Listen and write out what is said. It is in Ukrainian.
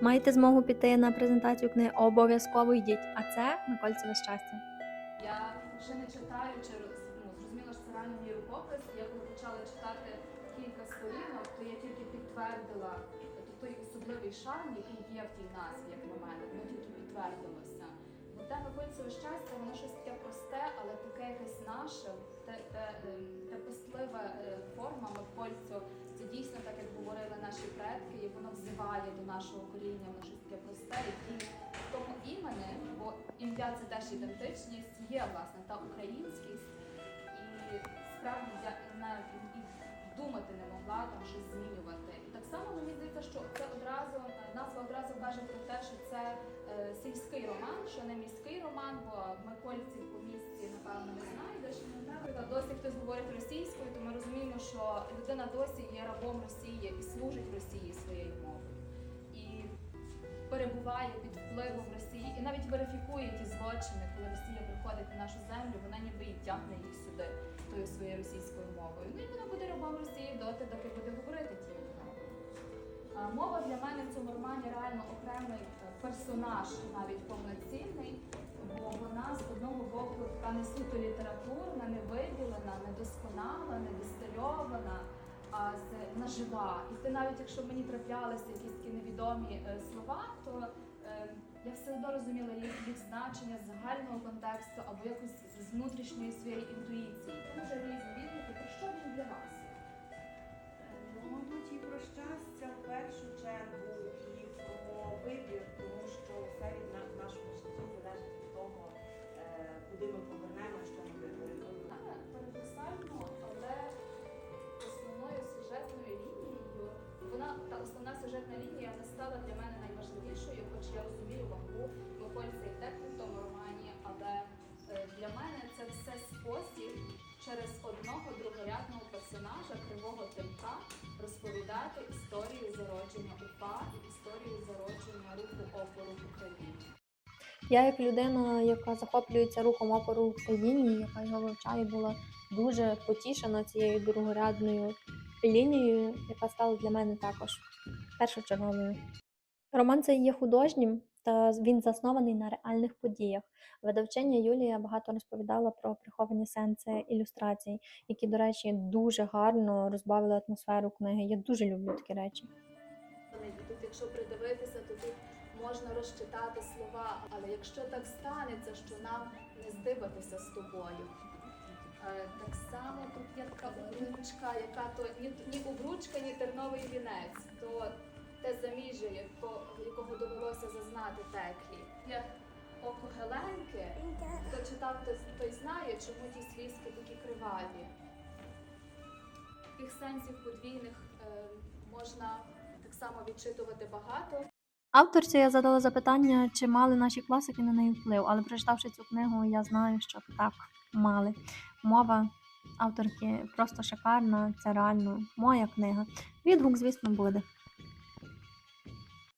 Маєте змогу піти на презентацію книги, обов'язково йдіть. А це Микольцеве щастя. Я ще не читаю чи ну, зрозуміла, що це реально мій рукопис. Я коли почала читати кілька сторінок, то я тільки підтвердила тобто той особливий шарм, який є в тій назві, як на мене, воно тільки підтвердилося. Бо те Микольцеве щастя, воно щось таке просте, але таке якесь наше, те, те, ем, те пистлива е, форма Микольцю. Предки, і воно взиває до нашого коріння, воно щось таке просте, і в тому імені, бо ім'я це теж ідентичність, є власне та українськість, і справді я навіть думати не могла там щось змінювати. І так само мені здається, що це одразу назва одразу каже про те, що це е, сільський роман, що не міський роман, бо Микольців по місці напевно не знайдеш. Досі хтось говорить російською, що людина досі є рабом Росії і служить Росії своєю мовою. І перебуває під впливом Росії і навіть верифікує ті злочини, коли Росія приходить на нашу землю, вона ніби і тягне їх сюди тою своєю російською мовою. Ну і вона буде рабом Росії доти, доки буде говорити тією мовою. Мова для мене в цьому романі реально окремий е, персонаж, навіть повноцінний, не суто літературна, не виділена, не досконала, не дистильована, а нажива. І ти навіть якщо мені траплялися якісь такі невідомі е, слова, то е, я все одно розуміла їх, їх значення з загального контексту або якось з внутрішньої своєї інтуїції. Дуже різні основна сюжетна лінія не стала для мене найважливішою, хоч я розумію вагу Микольця і Теклі в тому романі, але е, для мене це все спосіб через одного другорядного персонажа Кривого Тимка розповідати історію зародження УПА і історію зародження руху опору в Україні. Я, як людина, яка захоплюється рухом опору в Україні, яка його вивчає, була дуже потішена цією другорядною лінією, яка стала для мене також першочерговою. Роман цей є художнім, та він заснований на реальних подіях. Видавчиня Юлія багато розповідала про приховані сенси ілюстрацій, які, до речі, дуже гарно розбавили атмосферу книги. Я дуже люблю такі речі. Тут, якщо придивитися, то тут можна розчитати слова. Але якщо так станеться, що нам не здибатися з тобою. Е, Так само тут є така обручка, яка то ні, ні обручка, ні терновий вінець, то те заміжжя, яко, якого довелося зазнати теклі. Є око Геленки, хто читав, той, той знає, чому ті слізки такі криваві. Тих сенсів подвійних е, можна так само відчитувати багато. Авторці я задала запитання, чи мали наші класики на неї вплив, але прочитавши цю книгу, я знаю, що так мали. Мова авторки просто шикарна, це реально моя книга. Відгук, звісно, буде.